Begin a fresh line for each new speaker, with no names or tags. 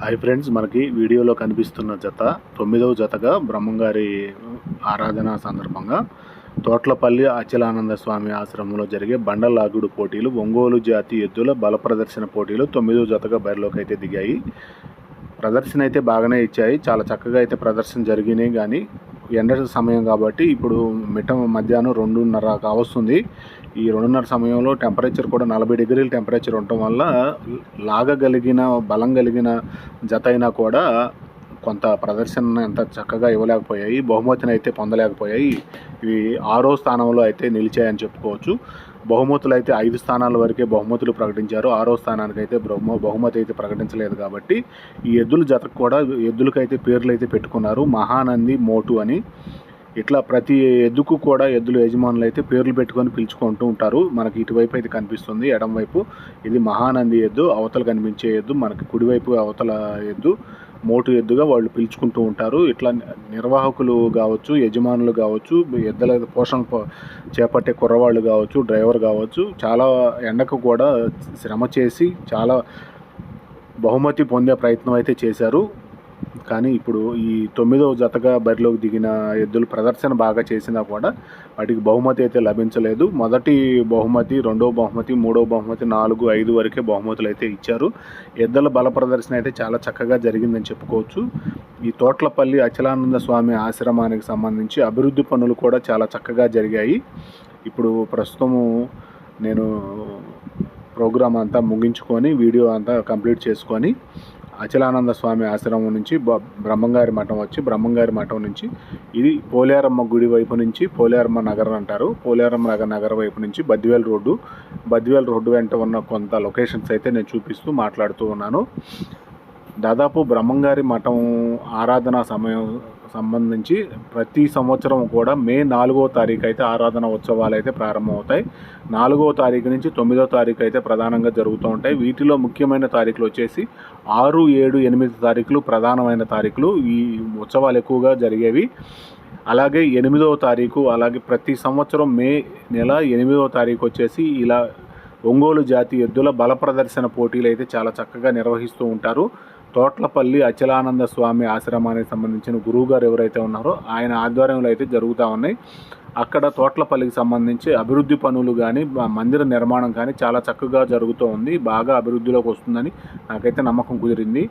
Hi friends మనకి వీడియోలో కనిపిస్తున్న జత తొమ్మిదవ జతగా బ్రహ్మంగారి ఆరాధన సందర్భంగా తోట్లపల్లి అచలానంద స్వామి ఆశ్రమంలో జరిగే బండలాగుడు పోటీలు ఒంగోలు జాతి ఎద్దుల బల ప్రదర్శన పోటీలు తొమ్మిదవ జతగా బరిలోకి అయితే దిగాయి. ప్రదర్శన అయితే బాగానే ఇచ్చాయి. చాలా చక్కగా అయితే ప్రదర్శన జరిగినాయి. కానీ ఎండ సమయం కాబట్టి ఇప్పుడు మిట్ట మధ్యాహ్నం రెండున్నర కావస్తుంది. ఈ రెండున్నర సమయంలో టెంపరేచర్ కూడా నలభై డిగ్రీల టెంపరేచర్ ఉండటం వల్ల లాగగలిగిన బలం కలిగిన జత అయినా కూడా కొంత ప్రదర్శన ఎంత చక్కగా ఇవ్వలేకపోయాయి బహుమతిని అయితే పొందలేకపోయాయి. ఇవి ఆరో స్థానంలో అయితే నిలిచాయని చెప్పుకోవచ్చు. బహుమతులు అయితే ఐదు స్థానాల వరకే బహుమతులు ప్రకటించారు. ఆరో స్థానానికి అయితే బహుమ బహుమతి అయితే ప్రకటించలేదు కాబట్టి ఈ ఎద్దుల జతకు కూడా ఎద్దులకైతే పేర్లు అయితే పెట్టుకున్నారు. మహానంది మోటు అని. ఇట్లా ప్రతి ఎద్దుకు కూడా ఎద్దుల యజమానులు అయితే పేర్లు పెట్టుకొని పిలుచుకుంటూ ఉంటారు. మనకి ఇటువైపు అయితే కనిపిస్తుంది. ఎడం వైపు ఇది మహానంది ఎద్దు అవతల కనిపించే ఎద్దు. మనకి కుడివైపు అవతల ఎద్దు. మోటు ఎద్దుగా వాళ్ళు పిలుచుకుంటూ ఉంటారు. ఇట్లా నిర్వాహకులు కావచ్చు యజమానులు కావచ్చు ఎద్దుల పోషణ చేపట్టే కుర్రవాళ్ళు కావచ్చు డ్రైవర్ కావచ్చు చాలా ఎండకు కూడా శ్రమ చేసి చాలా బహుమతి పొందే ప్రయత్నం అయితే చేశారు. కానీ ఇప్పుడు ఈ తొమ్మిదవ జతగా బరిలోకి దిగిన ఎద్దులు ప్రదర్శన బాగా చేసినా కూడా వాటికి బహుమతి అయితే లభించలేదు. మొదటి బహుమతి రెండవ బహుమతి మూడవ బహుమతి నాలుగు ఐదు వరకే బహుమతులు అయితే ఇచ్చారు. ఎద్దుల బల ప్రదర్శన అయితే చాలా చక్కగా జరిగిందని చెప్పుకోవచ్చు. ఈ తోట్లపల్లి అచలానంద స్వామి ఆశ్రమానికి సంబంధించి అభివృద్ధి పనులు కూడా చాలా చక్కగా జరిగాయి. ఇప్పుడు ప్రస్తుతము నేను ప్రోగ్రామ్ అంతా ముగించుకొని వీడియో అంతా కంప్లీట్ చేసుకొని అచలానంద స్వామి ఆశ్రమం నుంచి బ- బ్రహ్మంగారి మఠం వచ్చి బ్రహ్మంగారి మఠం నుంచి ఇది పోలేరమ్మ గుడి వైపు నుంచి పోలేరమ్మ నగరం అంటారు. పోలేరమ్మ నగర్ నగర వైపు నుంచి బద్దివేల్ రోడ్డు. బద్దివేల్ రోడ్డు వెంట ఉన్న కొంత లొకేషన్స్ అయితే నేను చూపిస్తూ మాట్లాడుతూ ఉన్నాను. దాదాపు బ్రహ్మంగారి మఠం ఆరాధన సమయం సంబంధించి ప్రతి సంవత్సరం కూడా మే నాలుగో తారీఖు అయితే ఆరాధన ఉత్సవాలు అయితే ప్రారంభమవుతాయి. నాలుగో తారీఖు నుంచి తొమ్మిదో తారీఖు అయితే ప్రధానంగా జరుగుతూ ఉంటాయి. వీటిలో ముఖ్యమైన తారీఖులు వచ్చేసి ఆరు ఏడు ఎనిమిది తారీఖులు ప్రధానమైన తారీఖులు. ఈ ఉత్సవాలు ఎక్కువగా జరిగేవి. అలాగే ఎనిమిదవ తారీఖు అలాగే ప్రతి సంవత్సరం మే నెల ఎనిమిదవ తారీఖు వచ్చేసి ఇలా ఒంగోలు జాతి ఎద్దుల బల ప్రదర్శన పోటీలు అయితే చాలా చక్కగా నిర్వహిస్తూ ఉంటారు. తోట్లపల్లి అచలానంద స్వామి ఆశ్రమానికి సంబంధించిన గురువుగారు ఎవరైతే ఉన్నారో ఆయన ఆధ్వర్యంలో అయితే జరుగుతూ ఉన్నాయి. అక్కడ తోట్లపల్లికి సంబంధించి అభివృద్ధి పనులు కానీ మందిర నిర్మాణం కానీ చాలా చక్కగా జరుగుతూ ఉంది. బాగా అభివృద్ధిలోకి వస్తుందని నాకైతే నమ్మకం కుదిరింది.